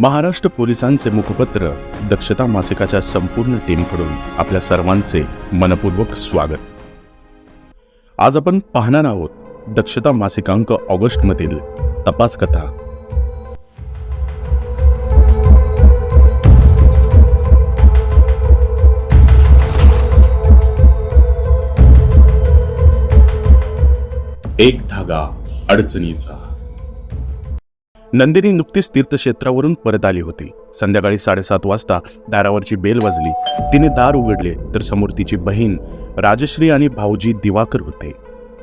महाराष्ट्र पोलिसांचे मुखपत्र दक्षता मासिकाच्या संपूर्ण टीमकडून आपल्या सर्वांचे मनपूर्वक स्वागत. आज आपण पाहणार आहोत दक्षता मासिकांक ऑगस्टमधील तपास कथा एक धागा अडचणीचा. नंदिनी नुकतीच तीर्थक्षेत्रावरून परत आली होती. संध्याकाळी साडेसात वाजता दारावरची बेल वाजली. तिने दार उघडले तर समोर तिची बहीण राजश्री आणि भाऊजी दिवाकर होते.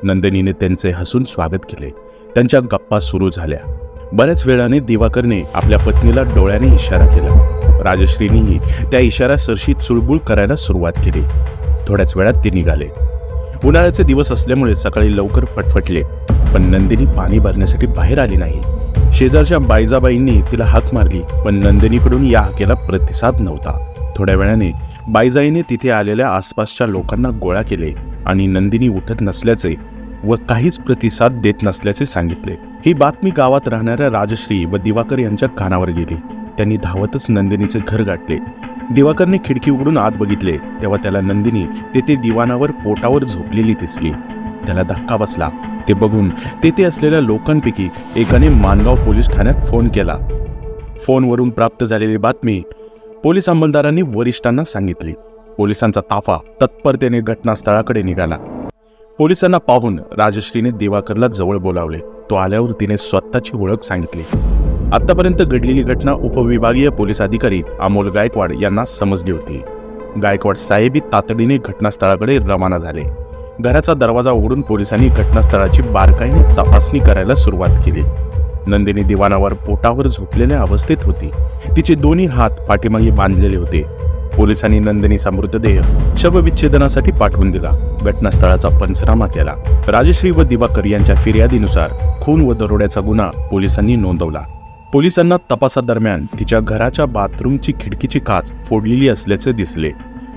नंदिनीने त्यांचे हसून स्वागत केले. त्यांच्या गप्पा सुरू झाल्या. बऱ्याच वेळाने दिवाकरने आपल्या पत्नीला डोळ्याने इशारा केला. राजश्रीनीही त्या इशारा सरशी चुळबुळ करायला सुरुवात केली. थोड्याच वेळात ते निघाले. उन्हाळ्याचे दिवस असल्यामुळे सकाळी लवकर फटफटले पण नंदिनी पाणी भरण्यासाठी बाहेर आली नाही. शेजारच्या बायजाबाईंनी तिला हाक मारली पण नंदिनीकडून या हाकेला प्रतिसाद नव्हता. थोड्या वेळाने बायजाईने तिथे आलेल्या आसपासच्या लोकांना गोळा केले आणि नंदिनी उठत नसल्याचे व काहीच प्रतिसाद देत नसल्याचे सांगितले. ही बातमी गावात राहणाऱ्या राजश्री व दिवाकर यांच्या कानावर गेली. त्यांनी धावतच नंदिनीचे घर गाठले. दिवाकरने खिडकी उघडून आत बघितले. तेव्हा त्याला नंदिनी तेथे दिवाणावर पोटावर झोपलेली दिसली. त्याला धक्का बसला. ते बघून तेथे असलेल्या लोकांपैकी एकाने मानगाव पोलीस ठाण्यात फोन केला. फोनवरून प्राप्त झालेली बातमी पोलीस अंमलदारांनी वरिष्ठांना सांगितली. पोलिसांचा ताफा तत्परतेने घटनास्थळाकडे निघाला. पोलिसांना पाहून राजश्रीने दिवाकरला जवळ बोलावले. तो आल्यावर तिने स्वतःची ओळख सांगितली. आतापर्यंत घडलेली घटना उपविभागीय पोलीस अधिकारी अमोल गायकवाड यांना समजली होती. गायकवाड साहेबी तातडीने घटनास्थळाकडे रवाना झाले. घराचा दरवाजा उघडून पोलिसांनी घटनास्थळाची बारकाईने तपासणी करायला सुरुवात केली. नंदिनी दिवाणावर पोटावर झोपलेल्या अवस्थेत होती. तिचे दोन्ही हात पाठीमागे बांधलेले होते. पोलिसांनी नंदिनीचा मृतदेह शवविच्छेदनासाठी पाठवून दिला. घटनास्थळाचा पंचनामा केला. राजश्री व दिवाकर यांच्या फिर्यादीनुसार खून व दरोड्याचा गुन्हा पोलिसांनी नोंदवला. पोलिसांना तपासादरम्यान तिच्या घराच्या बाथरूमची खिडकीची काच फोडलेली असल्याचे दिसले.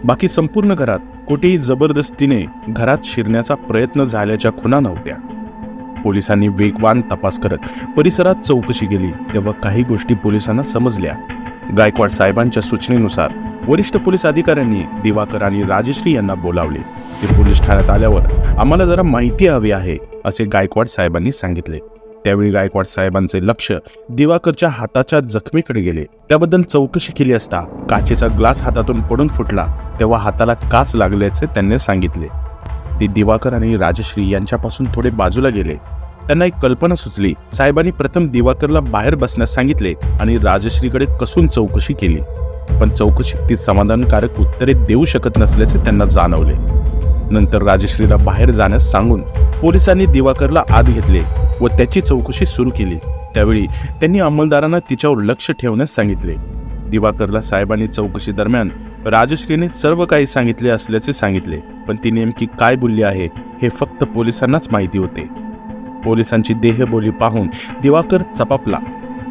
बाकी संपूर्ण घरात कुठेही जबरदस्तीने घरात शिरण्याचा प्रयत्न झाल्याच्या खुना नव्हत्या. पोलिसांनी वेगवान तपास करत परिसरात चौकशी केली तेव्हा काही गोष्टी पोलिसांना समजल्या. गायकवाड साहेबांच्या सूचनेनुसार वरिष्ठ पोलीस अधिकाऱ्यांनी दिवाकर आणि राजश्री यांना बोलावले. ते पोलीस ठाण्यात आल्यावर आम्हाला जरा माहिती हवी आहे असे गायकवाड साहेबांनी सांगितले. त्यावेळी गायकवाड साहेबांचे लक्ष दिवाकरच्या हाताच्या जखमीकडे गेले. त्याबद्दल चौकशी केली असता काचेचा ग्लास हातातून पडून फुटला. तेव्हा हाताला काच लागल्याचे त्यांनी सांगितले. ते दिवाकर आणि राजश्री यांच्यापासून थोडे बाजूला गेले. त्यांना एक कल्पना सुचली. साहेबांनी प्रथम दिवाकरला बाहेर बसण्यास सांगितले आणि राजश्रीकडे कसून चौकशी केली. पण चौकशीत ती समाधानकारक उत्तरे देऊ शकत नसल्याचे त्यांना जाणवले. नंतर राजश्रीला बाहेर जाण्यास सांगून पोलिसांनी दिवाकरला आत घेतले व त्याची चौकशी सुरू केली. त्यावेळी त्यांनी अंमलदारांना तिच्यावर लक्ष ठेवण्यास सांगितले. दिवाकरला साहेबांनी चौकशी दरम्यान राजश्रीने सर्व काही सांगितले असल्याचे सांगितले पण ती नेमकी काय बोलली आहे हे फक्त पोलिसांनाच माहिती होते. पोलिसांची देहबोली पाहून दिवाकर चपापला.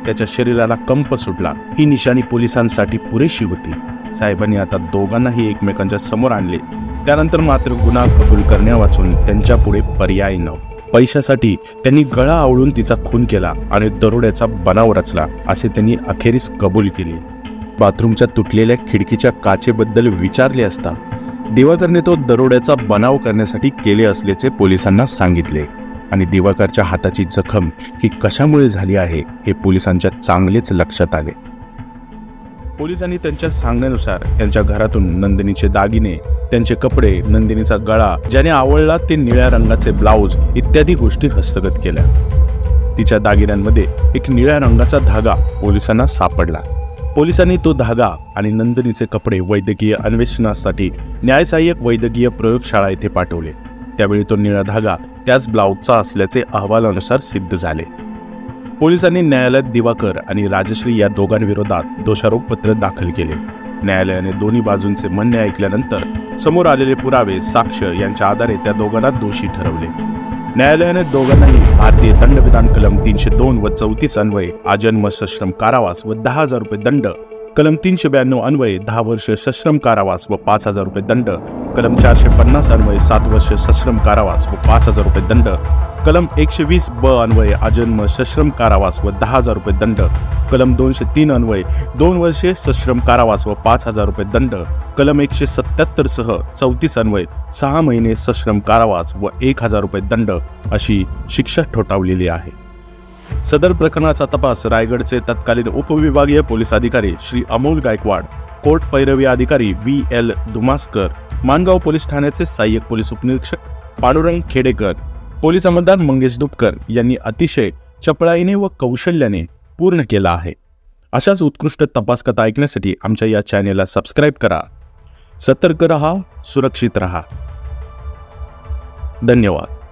त्याच्या शरीराला कंप सुटला. ही निशाणी पोलिसांसाठी पुरेशी होती. साहेबांनी आता दोघांनाही एकमेकांच्या समोर आणले. त्यानंतर मात्र गुन्हा कबूल करण्यावाचून त्यांच्या पुढे पर्याय न. पैशासाठी त्यांनी गळा आवळून तिचा खून केला आणि दरोड्याचा बनाव रचला असे त्यांनी अखेरीस कबूल केले. बाथरूमच्या तुटलेल्या खिडकीच्या काचेबद्दल विचारले असता दिवाकरने तो दरोड्याचा बनाव करण्यासाठी केले असल्याचे पोलिसांना सांगितले आणि दिवाकरच्या हाताची जखम ही कशामुळे झाली आहे हे पोलिसांच्या चांगलेच लक्षात आले. पोलिसांनी त्यांच्या सांगण्यानुसार त्यांच्या घरातून नंदिनीचे दागिने त्यांचे कपडे नंदिनीचा गळा ज्याने आवडला ते निळ्या रंगाचे ब्लाऊज इत्यादी गोष्टी हस्तगत केल्या. तिच्या दागिन्यांमध्ये एक निळ्या रंगाचा धागा पोलिसांना सापडला. पोलिसांनी तो धागा आणि नंदिनीचे कपडे वैद्यकीय अन्वेषणासाठी न्यायसहाय्यक वैद्यकीय प्रयोगशाळा येथे पाठवले. त्यावेळी तो निळा धागा त्याच ब्लाऊजचा असल्याचे अहवालानुसार सिद्ध झाले. पोलिसांनी न्यायालयात दिवाकर आणि राजश्री या दोघांविरोधात दोषारोपपत्र दाखल केले. न्यायालयाने दोन्ही बाजूंचे म्हणणे ऐकल्यानंतर समोर आलेले पुरावे साक्ष यांच्या आधारे त्या दोघांना दोषी ठरवले. न्यायालयाने दोघांनाही भारतीय दंडविधान कलम तीनशे दोन व चौतीस अन्वये आजन्म सश्रम कारावास व दहा हजार रुपये दंड कलम तीनशे ब्याण्णव अन्वये दहा वर्ष सश्रम कारावास व पाच हजार रुपये दंड कलम चारशे पन्नास अन्वये सात वर्ष सश्रम कारावास व पाच हजार रुपये दंड कलम एकशे वीस ब अन्वये आजन्म सश्रम कारावास व दहा हजार रुपये दंड. कलम दोनशे तीन अन्वये दोन वर्षे सश्रम कारावास व पाच हजार रुपये दंड. कलम एकशे सत्याहत्तर सह चौतीस अन्वये सहा महिने सश्रम कारावास व एक हजार रुपये दंड अशी शिक्षा ठोठावलेली आहे. सदर प्रकरणाचा तपास रायगडचे तत्कालीन उपविभागीय पोलीस अधिकारी श्री अमोल गायकवाड कोर्ट पैरवी अधिकारी V L Dhumaskar Mangaon police ठाण्याचे सहाय्यक पोलीस उपनिरीक्षक पांडुरंग खेडेकर पोलीस अंमलदार मंगेश दुपकर यांनी अतिशय चपळाईने व कौशल्याने पूर्ण केला आहे. अशाच उत्कृष्ट तपास कथा ऐकण्यासाठी आमच्या या चॅनेलला सबस्क्राईब करा. सतर्क रहा सुरक्षित रहा. धन्यवाद.